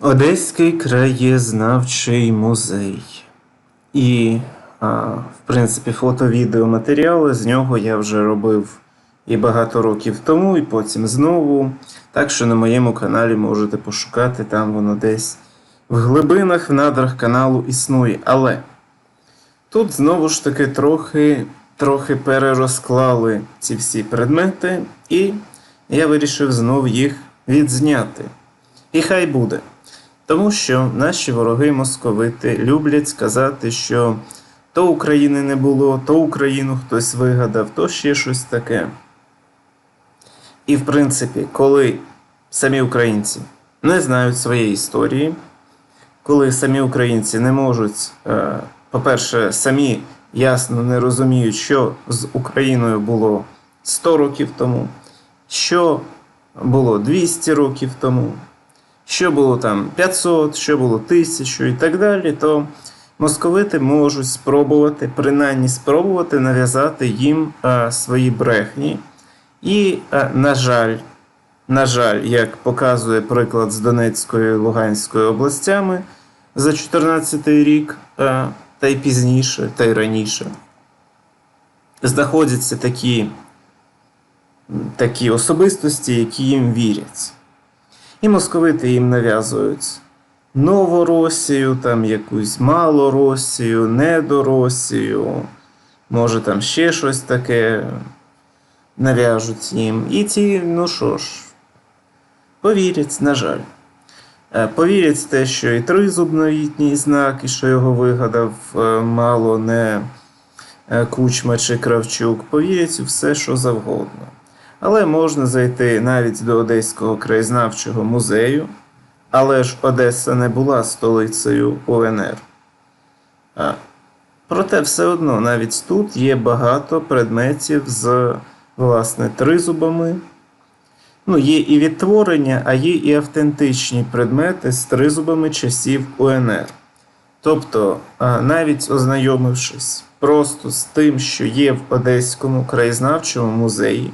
Одеський краєзнавчий музей. І, а, в принципі, фото-відеоматеріали з нього я вже робив і багато років тому, і потім знову. Так що на моєму каналі можете пошукати, там воно десь в глибинах, в надрах каналу існує. Але тут знову ж таки трохи, трохи перерозклали ці всі предмети, і я вирішив знов їх відзняти. І хай буде. Тому що наші вороги московити люблять сказати, що то України не було, то Україну хтось вигадав, то ще щось таке. І в принципі, коли самі українці не знають своєї історії, коли самі українці не можуть, е, по-перше, самі ясно не розуміють, що з Україною було 100 років тому, що було 200 років тому, що було там 500, що було 1000 і так далі, то московити можуть спробувати, принаймні спробувати нав'язати їм е, свої брехні. І, е, на жаль, на жаль, як показує приклад з Донецькою і Луганською областями за 14 рік, е, та й пізніше, та й раніше, знаходяться такі, такі особистості, які їм вірять. І московити їм нав'язують Новоросію, там якусь Малоросію, Недоросію, може там ще щось таке нав'яжуть їм. І ті, ну що ж, повірять, на жаль. Е, Повірять в те, що і тризуб новітній знак, і що його вигадав е, мало не е, Кучма чи Кравчук. Повірять у все, що завгодно. Але можна зайти навіть до Одеського краєзнавчого музею, але ж Одеса не була столицею УНР. А, Проте все одно навіть тут є багато предметів з власне тризубами. Ну, є і відтворення, а є і автентичні предмети з тризубами часів УНР. Тобто, навіть ознайомившись просто з тим, що є в Одеському краєзнавчому музеї,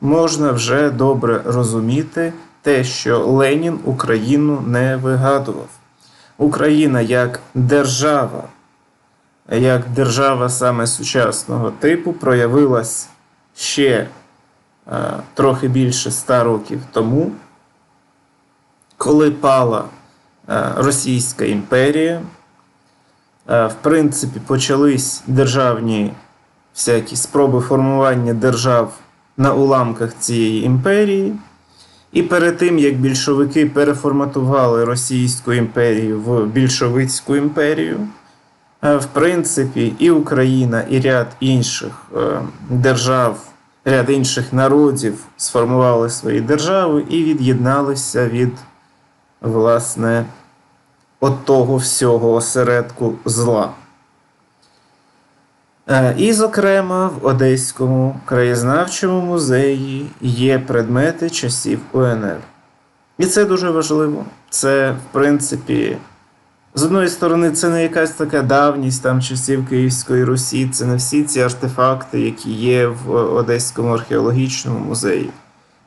можна вже добре розуміти те, що Ленін Україну не вигадував. Україна як держава, як держава саме сучасного типу проявилась ще е, трохи більше ста років тому, коли пала е, Російська імперія, е, в принципі, почались державні всякі спроби формування держав на уламках цієї імперії. І перед тим, як більшовики переформатували Російську імперію в більшовицьку імперію, е, в принципі, і Україна, і ряд інших е, держав, ряд інших народів сформували свої держави і від'єдналися від, власне, от того всього осередку зла. Е, І, зокрема, в Одеському краєзнавчому музеї є предмети часів УНР. І це дуже важливо. Це, в принципі, з одної сторони, це не якась така давність там часів Київської Русі, це не всі ці артефакти, які є в Одеському археологічному музеї.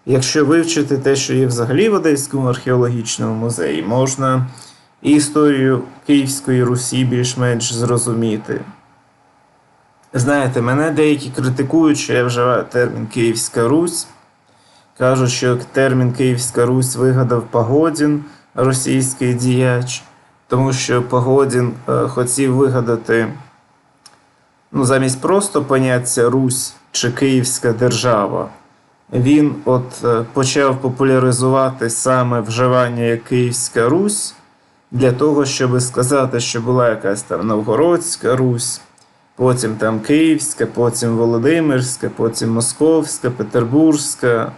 Якщо вивчити те, що є взагалі в Одеському археологічному музеї, можна і історію Київської Русі більш-менш зрозуміти. Знаєте, мене деякі критикують, що я вживаю термін Київська Русь. Кажуть, що термін Київська Русь вигадав Погодін, російський діяч, тому що Погодін е, хотів вигадати ну, замість просто поняття Русь чи Київська держава. Він от е, почав популяризувати саме вживання як Київська Русь для того, щоб сказати, що була якась там Новгородська Русь потім там Київська, потім Володимирська, потім Московська, Петербурзька.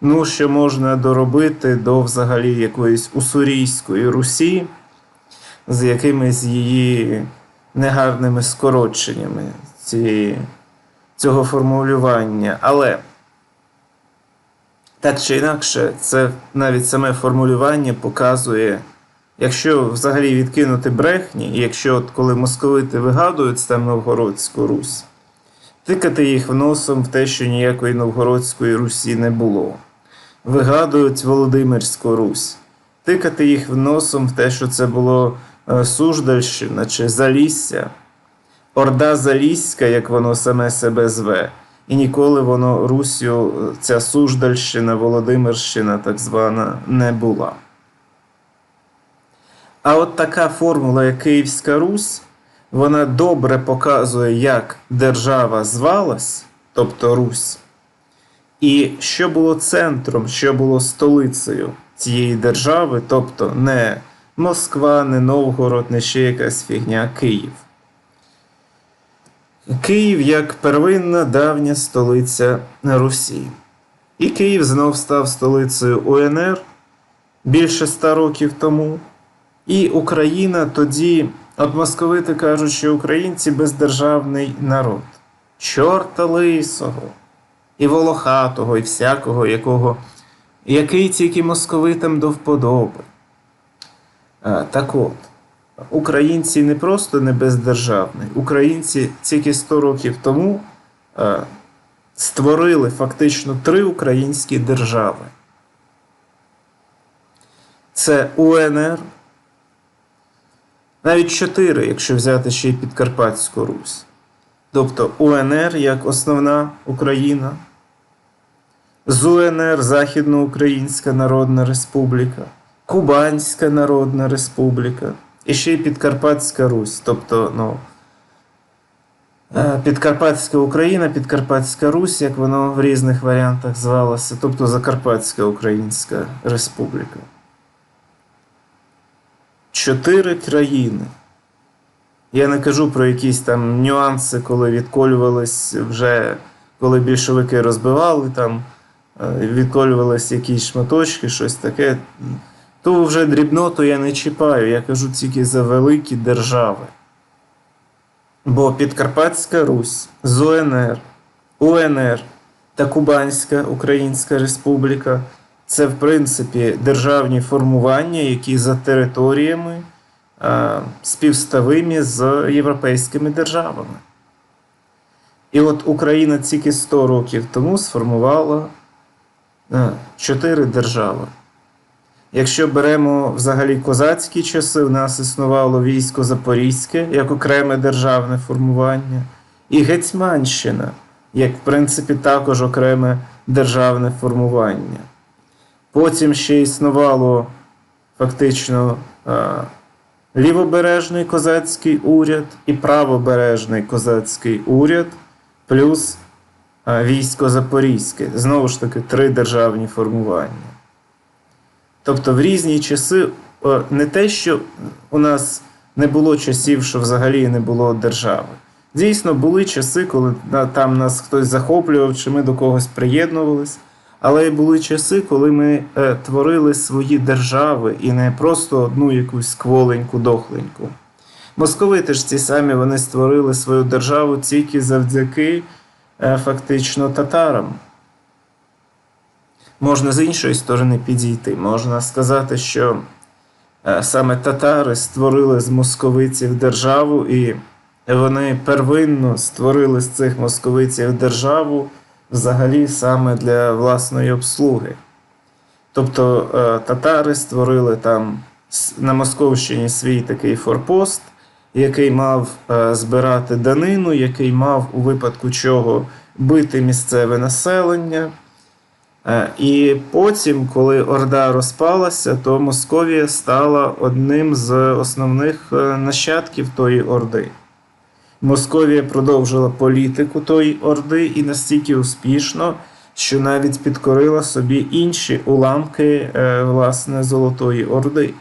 Ну, що можна доробити до взагалі якоїсь Уссурійської Русі з якимись її негарними скороченнями цієї, цього формулювання. Але так чи інакше, це навіть саме формулювання показує. Якщо взагалі відкинути брехні, якщо от коли московити вигадують там Новгородську Русь, тикати їх носом в те, що ніякої Новгородської Русі не було. Вигадують Володимирську Русь, тикати їх носом в те, що це було е, Суждальщина чи Залісся, Орда Заліська, як воно саме себе зве. І ніколи воно Руссю, е, ця Суждальщина, Володимирщина, так звана, не була. А от така формула, як Київська Русь, вона добре показує, як держава звалась, тобто Русь, і що було центром, що було столицею цієї держави, тобто не Москва, не Новгород, не ще якась фігня, Київ. Київ як первинна давня столиця Русі. І Київ знов став столицею УНР більше ста років тому. І Україна тоді, от московити кажуть, що українці бездержавний народ. Чорта лисого, і волохатого, і всякого, якого, який тільки московитам до вподоби. Так от, українці не просто не бездержавний, українці тільки 100 років тому створили фактично три українські держави. Це УНР, навіть чотири, якщо взяти ще й Підкарпатську Русь. Тобто УНР як основна Україна, ЗУНР Західноукраїнська Народна Республіка, Кубанська Народна Республіка і ще й Підкарпатська Русь. Тобто, ну, е, Підкарпатська Україна, Підкарпатська Русь, як воно в різних варіантах звалося, тобто Закарпатська Українська Республіка. Чотири країни. Я не кажу про якісь там нюанси, коли відколювались вже, коли більшовики розбивали, там е, відколювались якісь шматочки, щось таке. Ту вже дрібноту я не чіпаю, я кажу тільки за великі держави. Бо Підкарпатська Русь, ЗУНР, УНР та Кубанська Українська Республіка це, в принципі, державні формування, які за територіями е, співставимі з європейськими державами. І от Україна тільки 100 років тому сформувала е, чотири держави. Якщо беремо взагалі козацькі часи, в нас існувало військо Запорізьке як окреме державне формування, і Гетьманщина, як, в принципі, також окреме державне формування. Потім ще існувало фактично е, лівобережний козацький уряд і правобережний козацький уряд, плюс е, військо Запорізьке. Знову ж таки, три державні формування. Тобто в різні часи е, не те, що у нас не було часів, що взагалі не було держави. Дійсно, були часи, коли там нас хтось захоплював, чи ми до когось приєднувались. Але були часи, коли ми е, творили свої держави і не просто одну якусь кволеньку, дохленьку. Московити ж ці самі вони створили свою державу тільки завдяки е, фактично татарам. Можна з іншої сторони підійти. Можна сказати, що е, саме татари створили з московитів державу, і вони первинно створили з цих московитів державу взагалі саме для власної обслуги. Тобто е, татари створили там на Московщині свій такий форпост, який мав е, збирати данину, який мав у випадку чого бити місцеве населення. Е, І потім, коли Орда розпалася, то Московія стала одним з основних нащадків тої Орди. Московія продовжила політику тої Орди і настільки успішно, що навіть підкорила собі інші уламки е, власне Золотої Орди.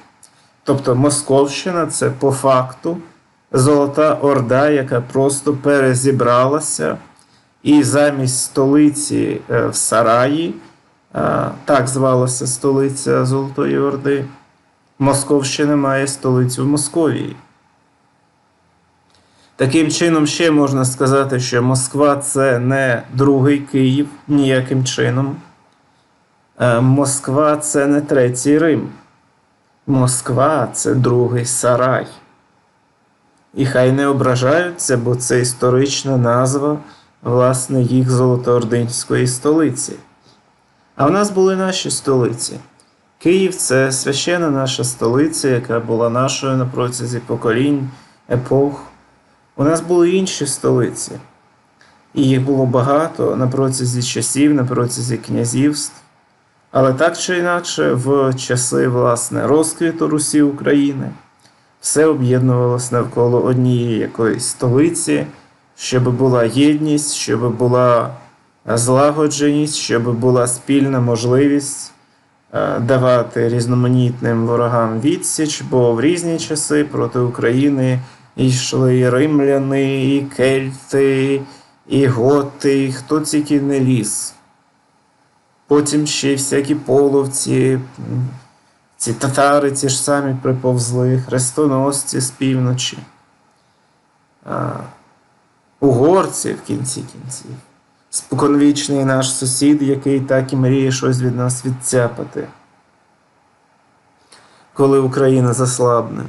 Тобто Московщина це по факту Золота Орда, яка просто перезібралася, і замість столиці е, в Сараї, е, так звалася столиця Золотої Орди, Московщина має столицю в Московії. Таким чином, ще можна сказати, що Москва це не другий Київ ніяким чином. Е, Москва це не третій Рим. Москва це другий Сарай. І хай не ображаються, бо це історична назва власне їх золотоординської столиці. А в нас були наші столиці. Київ це священна наша столиця, яка була нашою на протязі поколінь, епох. У нас були інші столиці, і їх було багато на протязі часів, на протязі князівств. Але так чи інакше, в часи власне розквіту Русі України все об'єднувалось навколо однієї якоїсь столиці, щоб була єдність, щоб була злагодженість, щоб була спільна можливість е, давати різноманітним ворогам відсіч, бо в різні часи проти України йшли і римляни, і кельти, і готи, і хто тільки не ліз. Потім ще й всякі половці, ці татари ті ж самі приповзли, хрестоносці з півночі, а, угорці в кінці кінців. Споконвічний наш сусід, який так і мріє щось від нас відцяпати, коли Україна заслабне.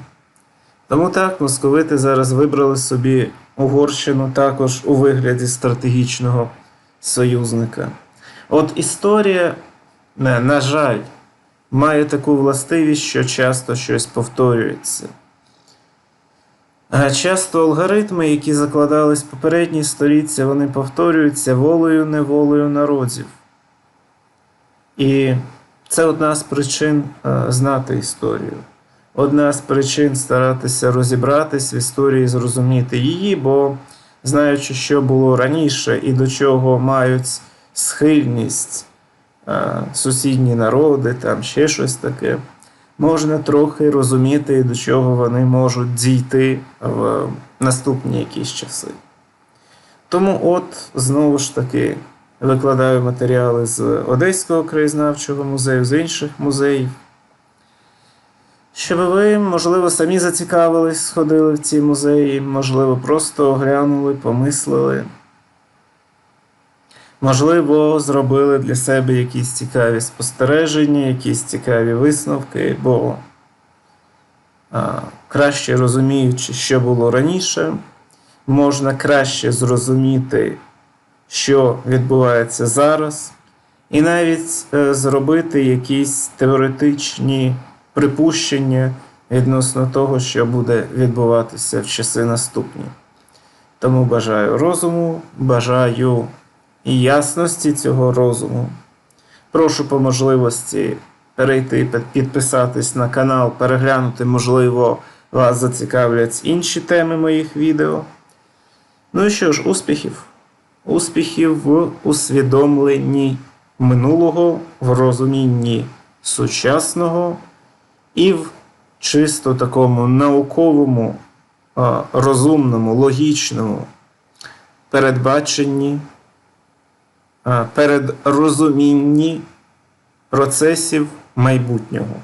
Тому так, московити зараз вибрали собі Угорщину також у вигляді стратегічного союзника. От історія, на, на жаль, має таку властивість, що часто щось повторюється. А часто алгоритми, які закладались в попередній сторіччі, вони повторюються волею неволею народів. І це одна з причин е, знати історію. Одна з причин старатися розібратись в історії, зрозуміти її, бо знаючи, що було раніше і до чого мають схильність е, сусідні народи, там ще щось таке, можна трохи розуміти, до чого вони можуть дійти в наступні якісь часи. Тому, от, знову ж таки, викладаю матеріали з Одеського краєзнавчого музею, з інших музеїв. Щоб ви, можливо, самі зацікавились, сходили в ці музеї, можливо, просто оглянули, помислили. Можливо, зробили для себе якісь цікаві спостереження, якісь цікаві висновки, бо а, краще розуміючи, що було раніше, можна краще зрозуміти, що відбувається зараз, і навіть е, зробити якісь теоретичні припущення відносно того, що буде відбуватися в часи наступні. Тому бажаю розуму, бажаю і ясності цього розуму. Прошу по можливості перейти, підписатись на канал, переглянути, можливо, вас зацікавлять інші теми моїх відео. Ну і що ж, успіхів! Успіхів в усвідомленні минулого, в розумінні сучасного і в чисто такому науковому, розумному, логічному передбаченні, передрозумінні процесів майбутнього.